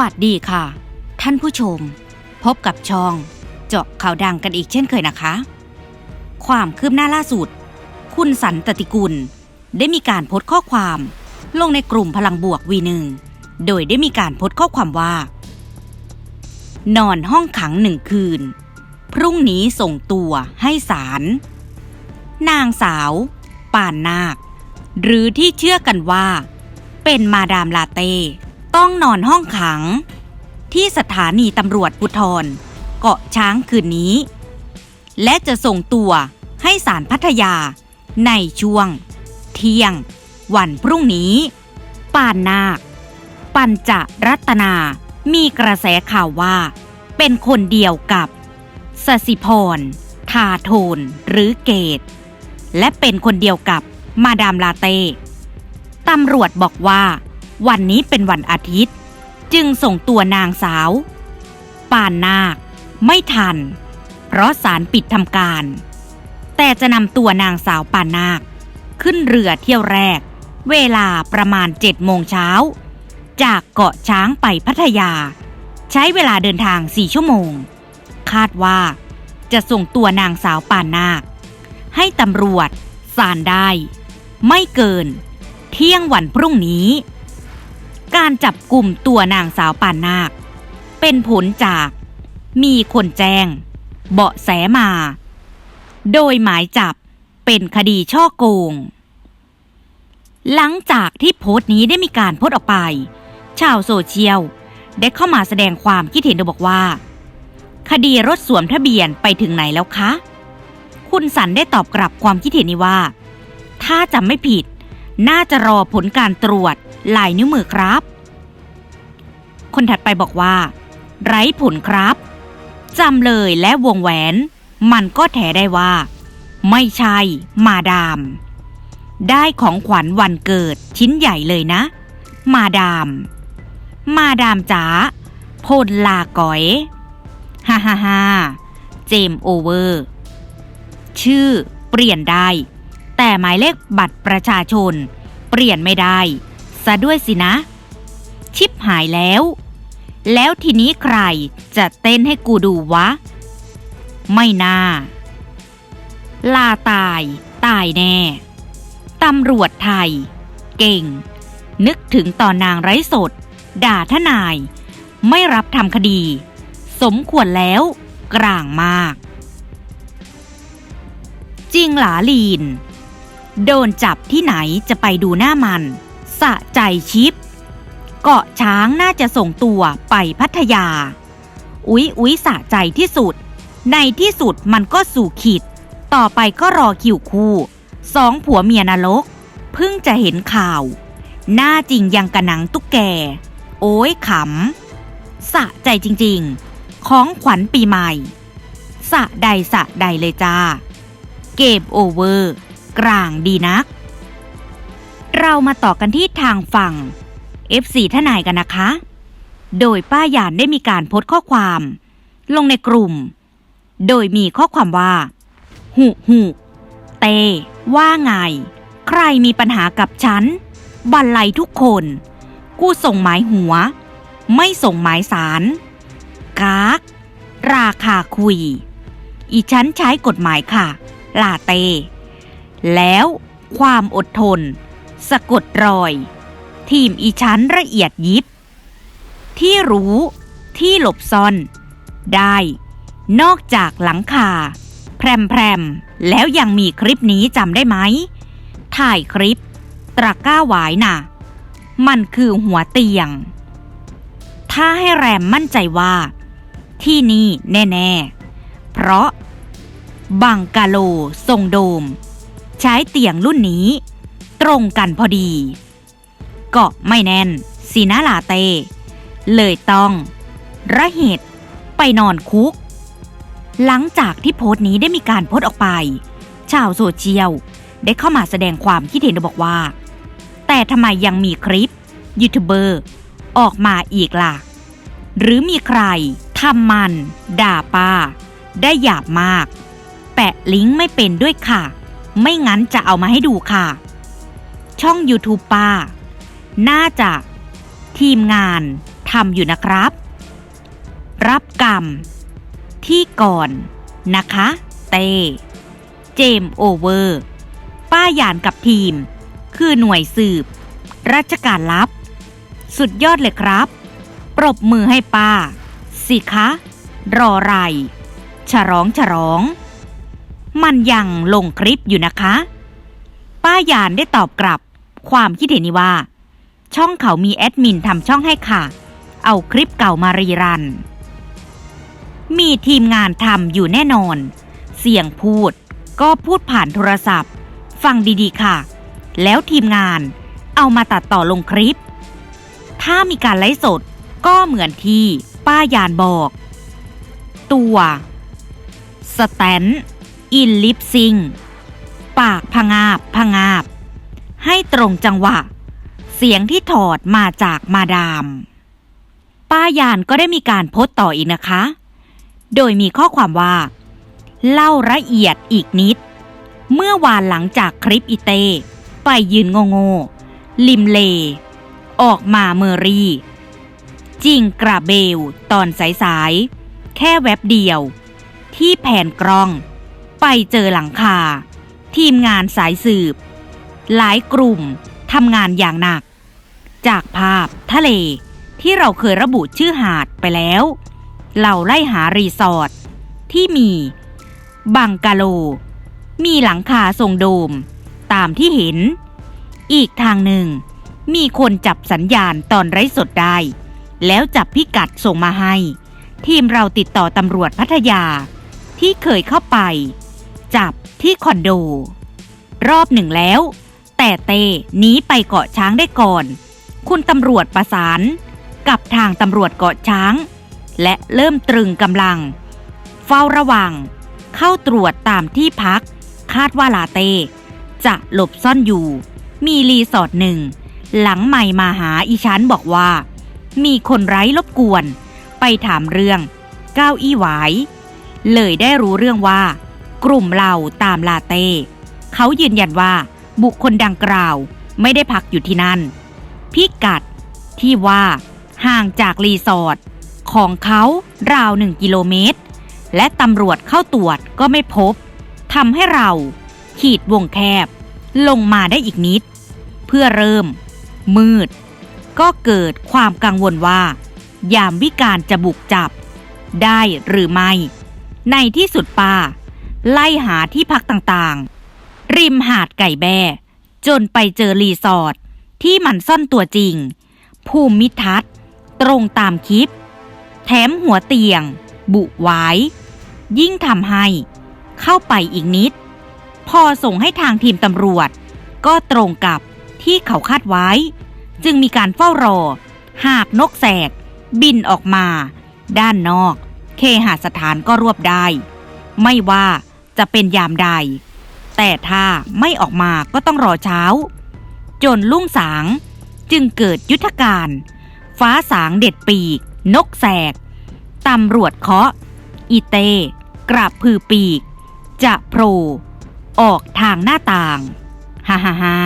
วัสดีค่ะ ท่านผู้ชม พบกับช่อง เจาะข่าวดังกันอีกเช่นเคยนะคะ ความคืบหน้าล่าสุด คุณสันตติกุล ได้มีการโพสต์ข้อความ ลงในกลุ่มพลังบวกวีหนึ่งโดยได้มีการโพสต์ข้อความว่า นอนห้องขังหนึ่งคืน พรุ่งนี้ส่งตัวให้ศาลนางสาว ป่านนาค หรือที่เชื่อกันว่า เป็นมาดามลาเต้ ต้องนอนห้องขัง ที่สถานีตำรวจภูธรเกาะช้างคืนนี้ และจะส่งตัวให้ศาลพัทยาในช่วง เที่ยง วันพรุ่งนี้ ป่านนาค ปัญจรัตนา มีกระแสข่าวว่า เป็นคนเดียวกับสสิพร ทาโทน หรือเกต และเป็นคนเดียวกับมาดามลาเต้ตำรวจบอกว่า วันนี้เป็นวันอาทิตย์ จึงส่งตัวนางสาว ป่านนาค ไม่ทัน เพราะศาลปิดทำการ แต่จะนำตัวนางสาวป่านนาค ขึ้นเรือเที่ยวแรก เวลาประมาณเจ็ดโมงเช้า จากเกาะช้างไปพัทยา ใช้เวลาเดินทางสี่ชั่วโมง คาดว่าจะส่งตัวนางสาวป่านนาค ให้ตำรวจสารได้ ไม่เกิน เที่ยงวันพรุ่งนี้ การจับกลุ่มตัวนางสาวป่านนาค เป็นผลจาก มีคนแจ้ง เบาะแสมา โดยหมายจับเป็นคดีช่อโกง หลังจากที่โพสต์นี้ได้มีการโพสต์ออกไป ชาวโซเชียลได้เข้ามาแสดงความคิดเห็นโดยบอกว่า คดีรถสวมทะเบียนไปถึงไหนแล้วคะ คุณสันได้ตอบกลับความคิดเห็นนี้ว่า ถ้าจำไม่ผิด น่าจะรอผลการตรวจ ลายนิ้วมือครับ คนถัดไปบอกว่า ไร้ผลครับจำเลยและวงแหวน มันก็แถได้ว่า ไม่ใช่ มาดาม ได้ของขวัญวันเกิดชิ้นใหญ่เลยนะ มาดาม มาดามจ๋าพลลาก๋อยฮ่าฮ่าฮ่าเจมโอเวอร์ ชื่อเปลี่ยนได้ แต่หมายเลขบัตรประชาชน เปลี่ยนไม่ได้ ซะด้วยสินะ ชิปหายแล้ว แล้วทีนี้ใครจะเต้นให้กูดูวะ ไม่น่า ลาตาย ตายแน่ ตำรวจไทย เก่ง นึกถึงต่อนนางไร้สด ด่าทนาย ไม่รับทำคดี สมควรแล้ว กลางมาก จริงหลาลีน โดนจับที่ไหนจะไปดูหน้ามัน สะใจชิป เกาะช้างน่าจะส่งตัวไปพัทยา อุ๊ยอุ๊ยสะใจที่สุด ในที่สุดมันก็สู่ขีด ต่อไปก็รอคิวคู่สองผัวเมียนรกเพิ่งจะเห็นข่าว หน้าจริงยังกระหนังตุ๊กแก โอ้ยขำ สะใจจริงๆ ของขวัญปีใหม่ สะใดสะใดเลยจ้า เกมโอเวอร์ กลางดีนัก เรามาต่อกันที่ทางฝั่ง FC ทนายกันนะคะ โดยป้าหยานได้มีการโพสต์ข้อความ ลงในกลุ่ม โดยมีข้อความว่า หุหุเต ว่าไง ใครมีปัญหากับฉัน บันไลทุกคน กูส่งหมายหัว ไม่ส่งหมายสารกากราคาคุย อีฉันใช้กฎหมายค่ะ ลาเต แล้วความอดทน สะกดรอย ทีมอีชั้นละเอียดยิบ ที่รู้ที่หลบซ่อน ได้ นอกจากหลังคา แพรมแพรมๆแล้วยังมีคลิปนี้จำได้ไหม ถ่ายคลิป ตะก้าหวายน่ะ มันคือหัวเตียง ถ้าให้แรมมั่นใจว่า ที่นี่แน่ๆ เพราะบังกาโลทรงโดม ใช้เตียงรุ่นนี้ ตรงกันพอดี เกาะไม่แน่นสีนาลาเต้เลยต้อง ระเหตุไปนอนคุก หลังจากที่โพสต์นี้ได้มีการโพสต์ออกไป ชาวโซเชียลได้เข้ามาแสดงความคิดเห็นบอกว่า แต่ทำไมยังมีคลิปยูทูบเบอร์ออกมาอีกล่ะ หรือมีใครทำมัน ด่าป้า ได้หยาบมาก แปะลิงก์ไม่เป็นด้วยค่ะ ไม่งั้นจะเอามาให้ดูค่ะ ช่อง YouTube ป้า น่าจะทีมงานทำอยู่นะครับ รับกรรม ที่ก่อนนะคะ เต เจมโอเวอร์ ป้าหยานกับทีม คือหน่วยสืบ ราชการลับ สุดยอดเลยครับ ปรบมือให้ป้า สิคะ รอไรฉลองฉลอง มันยังลงคลิปอยู่นะคะ ป้ายานได้ตอบกลับ ความคิดเห็นนี้ว่า ช่องเขามีแอดมินทำช่องให้ค่ะ เอาคลิปเก่ามารีรัน มีทีมงานทำอยู่แน่นอน เสียงพูดก็พูดผ่านโทรศัพท์ ฟังดีๆค่ะ แล้วทีมงานเอามาตัดต่อลงคลิป ถ้ามีการไลฟ์สดก็เหมือนที่ป้ายานบอก ตัว สแตน อินลิปซิง ปากพงาบพงาบ ให้ตรงจังหวะ เสียงที่ถอดมาจากมาดาม ป้ายานก็ได้มีการโพสต์ต่ออีกนะคะ โดยมีข้อความว่า เล่าละเอียดอีกนิด เมื่อวานหลังจากคลิปอีเต ไปยืนงโงๆริมเล ออกมาเมอรี่จริงกระเบลตอนสายๆ แค่แวบเดียว ที่แผ่นกล้อง ไปเจอหลังคา ทีมงานสายสืบ หลายกลุ่มทำงานอย่างหนัก จากภาพทะเลที่เราเคยระบุชื่อหาดไปแล้ว เราไล่หารีสอร์ทที่มี บังกาโล มีหลังคาทรงโดม ตามที่เห็น อีกทางหนึ่ง มีคนจับสัญญาณตอนไร้สดได้ แล้วจับพิกัดส่งมาให้ ทีมเราติดต่อตำรวจพัทยา ที่เคยเข้าไป จับ ที่คอนโด รอบหนึ่งแล้ว แต่เต้หนีไปเกาะช้างได้ก่อน คุณตำรวจประสาน กับทางตำรวจเกาะช้าง และเริ่มตรึงกำลัง เฝ้าระวัง เข้าตรวจตามที่พัก คาดว่าลาเต้จะหลบซ่อนอยู่ มีรีสอร์ทหนึ่ง หลังใหม่มาหาอีชั้นบอกว่า มีคนไร้รบกวน ไปถามเรื่อง ก้าวอี้หวายเลยได้รู้เรื่องว่า กลุ่มเราตามลาเต้เขายืนยันว่าบุคคลดังกล่าวไม่ได้พักอยู่ที่นั่น พิกัดที่ว่าห่างจากรีสอร์ทของเขาราวหนึ่งกิโลเมตร และตำรวจเข้าตรวจก็ไม่พบทำให้เราขีดวงแคบ ลงมาได้อีกนิด เพื่อเริ่ม มืด ก็เกิดความกังวลว่า ยามวิการจะบุกจับ ได้หรือไม่ ในที่สุดป้า ไล่หาที่พักต่างๆ ริมหาดไก่แบ้จนไปเจอรีสอร์ทที่มันซ่อนตัวจริง ภูมิทัศน์ ตรงตามคลิป แถมหัวเตียง บุไว้ ยิ่งทำให้ เข้าไปอีกนิด พอส่งให้ทางทีมตำรวจ ก็ตรงกับที่เขาคาดไว้ จึงมีการเฝ้ารอ หากนกแสก บินออกมา ด้านนอก เคหสถานก็รวบได้ ไม่ว่า จะเป็นยามใด แต่ถ้าไม่ออกมาก็ต้องรอเช้า จนลุ่งสางจึงเกิดยุทธการ ฟ้าสางเด็ดปีก นกแสก ตำรวจเคาะ อีเต กราบพือปีก จะโผล่ออกทางหน้าต่าง ฮ่าฮ่าฮ่า